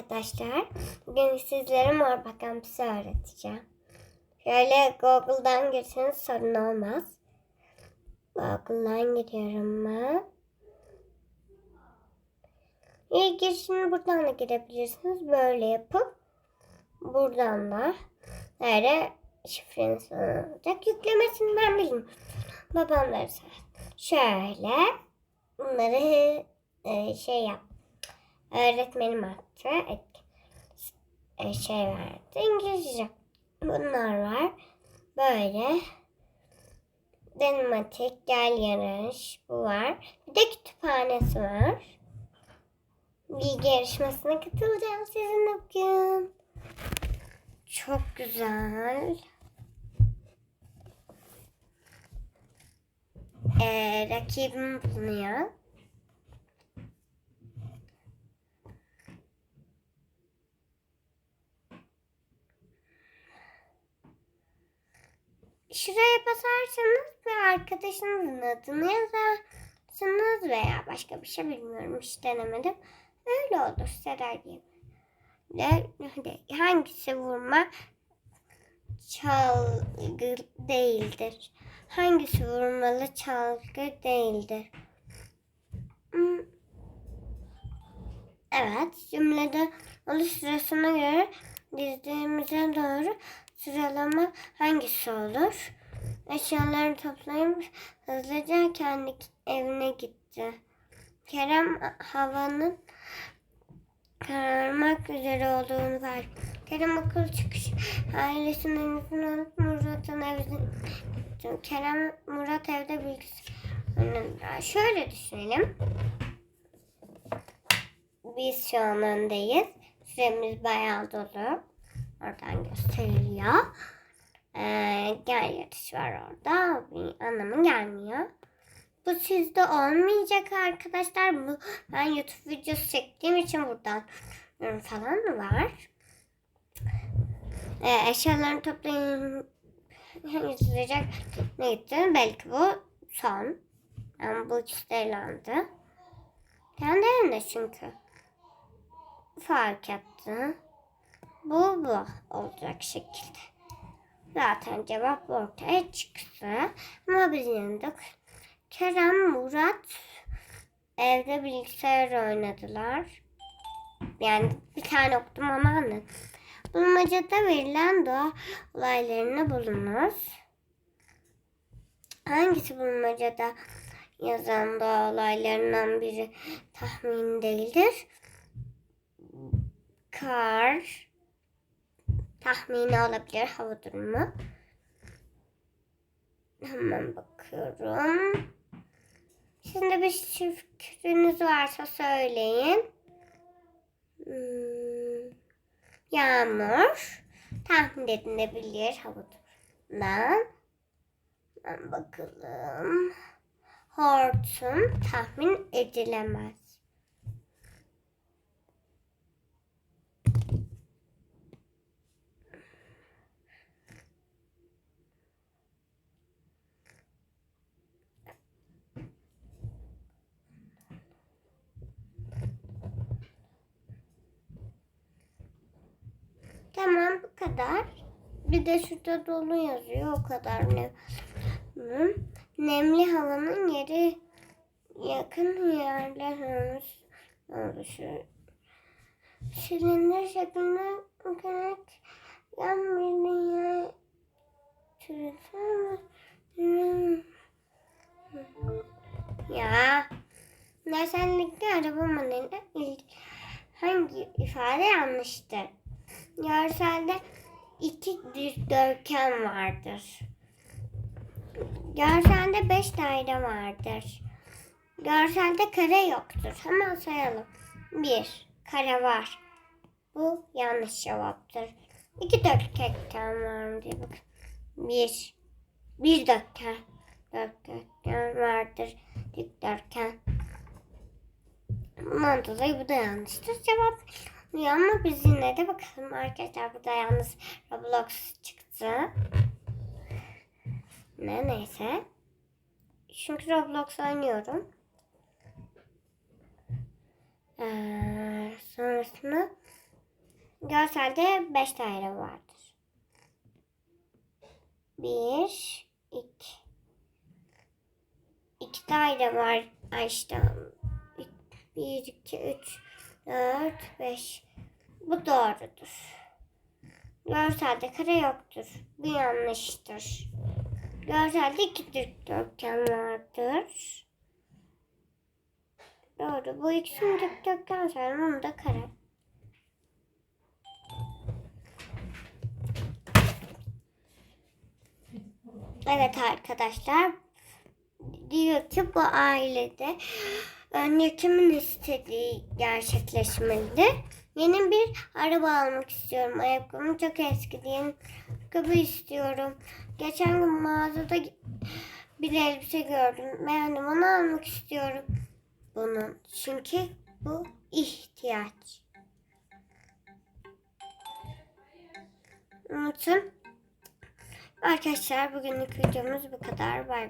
arkadaşlar. Bugün sizlere Morba Kampüsü öğreteceğim. Şöyle Google'dan girseniz sorun olmaz. Google'dan giriyorum ben. İlk girişini buradan da girebilirsiniz. Böyle yapıp buradan da böyle şifreniz olacak. Yüklemesini ben bilmiyorum. Babam da şöyle bunları e, şey yap öğretmenim attı. Et- şey verdi. İngilizce. Bunlar var. Böyle. Denematik, gel yarış. Bu var. Bir de kütüphanesi var. Bilgi yarışmasına katılacağım sizinle bugün. Çok güzel. Ee, rakibim bulunuyor. Şuraya basarsanız bir arkadaşınızın adını yazarsınız veya başka bir şey bilmiyorum hiç denemedim. Öyle olur Seray gibi. De, de, hangisi vurma çalgı değildir? Hangisi vurmalı çalgı değildir? Hmm. Evet, cümlede oluş sırasına göre dizdiğimize doğru sıralama hangisi olur? Eşyalarını toplayıp hızlıca kendi evine gitti. Kerem havanın kararmak üzere olduğunu fark. Kerem okul çıkış ailesinin izin alıp Murat'ın evine gitti. Kerem Murat evde bilgisayar. Şöyle düşünelim. Biz şu an öndeyiz. Süremiz bayağı dolu. Oradan gösteriliyor. Ee, gel yarış var orada. Bir anlamı gelmiyor. Bu sizde olmayacak arkadaşlar. Bu ben YouTube videosu çektiğim için buradan falan var? Ee, eşyalarını toplayın. Hızlıca ne gitti? Belki bu son. Ama bu ikisi eğlendi. Kendi elinde çünkü. Fark etti. Bu bu olacak şekilde. Zaten cevap ortaya çıktı. Ama biz de Kerem, Murat evde bilgisayar oynadılar. Yani bir tane okudum ama anladım. Bulmacada verilen doğa olaylarını bulunuz. Hangisi bulmacada yazan doğa olaylarından biri tahmin değildir? Kar, tahmini olabilir hava durumu. Hemen bakıyorum. Şimdi bir fikriniz varsa söyleyin. Hmm, yağmur. Tahmin edilebilir hava durumundan. Hemen bakalım. Hortum tahmin edilemez. Tamam bu kadar. Bir de şurada dolu yazıyor o kadar ne? Hı. Nemli havanın yeri yakın yerler oluşur. Silindir şeklinde mekanik yan bir türüsü Ya Dersendeki araba modeline ilk hangi ifade yanlıştır? Görselde iki dikdörtgen vardır. Görselde beş daire vardır. Görselde kare yoktur. Hemen sayalım. Bir, kare var. Bu yanlış cevaptır. İki dörtgen var. Bir, bir dörtgen. Dörtgen vardır. Dikdörtgen. Dolayı bu da yanlıştır. Cevap ya ama biz yine de bakalım arkadaşlar. Burada yalnız Roblox çıktı. Ne neyse. Çünkü Roblox oynuyorum. Ee, sonrasında Görselde 5 daire vardır. 1 2 2 daire var Ayşe'den. 1 2 3 4 5 Bu doğrudur. Görselde kare yoktur. Bu yanlıştır. Görselde iki dikdörtgen vardır. Doğru. Bu ikisini dikdörtgen sayalım. Onu da kare. Evet arkadaşlar. Diyor ki bu ailede önce kimin istediği gerçekleşmeli. Yeni bir araba almak istiyorum. Ayakkabım çok eski. Yeni ayakkabı istiyorum. Geçen gün mağazada bir elbise gördüm. Beğendim onu almak istiyorum. Bunun. Çünkü bu ihtiyaç. Unutun. Arkadaşlar bugünlük videomuz bu kadar. Bay bay.